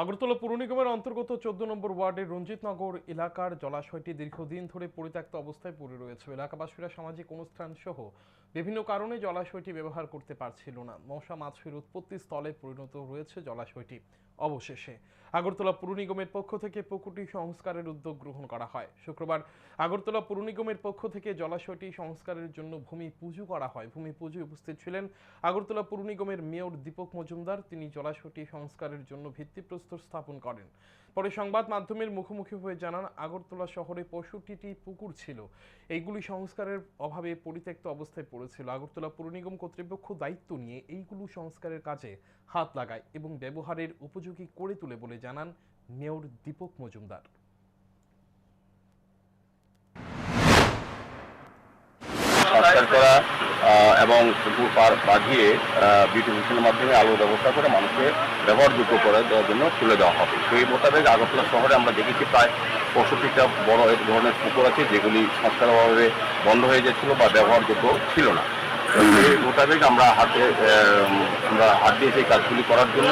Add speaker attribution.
Speaker 1: আগরতলা পুর নিগমের অন্তর্গত চোদ্দ নম্বর ওয়ার্ডের রঞ্জিতনগর এলাকার জলাশয়টি দীর্ঘদিন ধরে পরিত্যক্ত অবস্থায় পড়ে রয়েছে। এলাকাবাসীরা সামাজিক অনুষ্ঠান সহ বিভিন্ন কারণে জলাশয়টি ব্যবহার করতে পারছিল না। মশা মাছের উৎপত্তি স্থলে পরিণত হয়েছে জলাশয়টি। অবশেষে আগরতলা পুর নিগমের পক্ষ থেকে পুকুরটি সংস্কারের উদ্যোগ গ্রহণ করা হয়। শুক্রবার আগরতলা পুর নিগমের পক্ষ থেকে জলাশয়টি সংস্কারের জন্য ভূমি পুজো করা হয়। ভূমি পুজোয় উপস্থিত ছিলেন আগরতলা পুর নিগমের মেয়র দীপক মজুমদার। তিনি জলাশয়টি সংস্কারের জন্য ভিত্তিপ্রস্তর স্থাপন করেন। পরে সংবাদ মাধ্যমের মুখোমুখি হয়ে জানান, আগরতলা শহরে পঁয়ষট্টিটি পুকুর ছিল। এইগুলি সংস্কারের অভাবে পরিত্যক্ত অবস্থায় পড়েছিল। আগরতলা পুর নিগম কর্তৃপক্ষ দায়িত্ব নিয়ে এইগুলো সংস্কারের কাজে হাত লাগায় এবং ব্যবহারের উপযোগী করে তুলে বলে জানান মেয়র দীপক মজুমদার।
Speaker 2: সংস্কার করা এবং পার বাঁধিয়ে বিউটিফিকেশনের মাধ্যমে আলোর ব্যবস্থা করে মানুষকে ব্যবহারযোগ্য করে দেওয়ার জন্য তুলে দেওয়া হবে। সেই মোতাবেক আগরতলা শহরে আমরা দেখেছি প্রায় পঁয়ষট্টিটা বড় এক ধরনের পুকুর আছে, যেগুলি সংস্কার অভাবে বন্ধ হয়ে যাচ্ছিল বা ব্যবহারযোগ্য ছিল না। সেই মোতাবেক আমরা হাতে আমরা হাত দিয়ে সেই কাজগুলি করার জন্য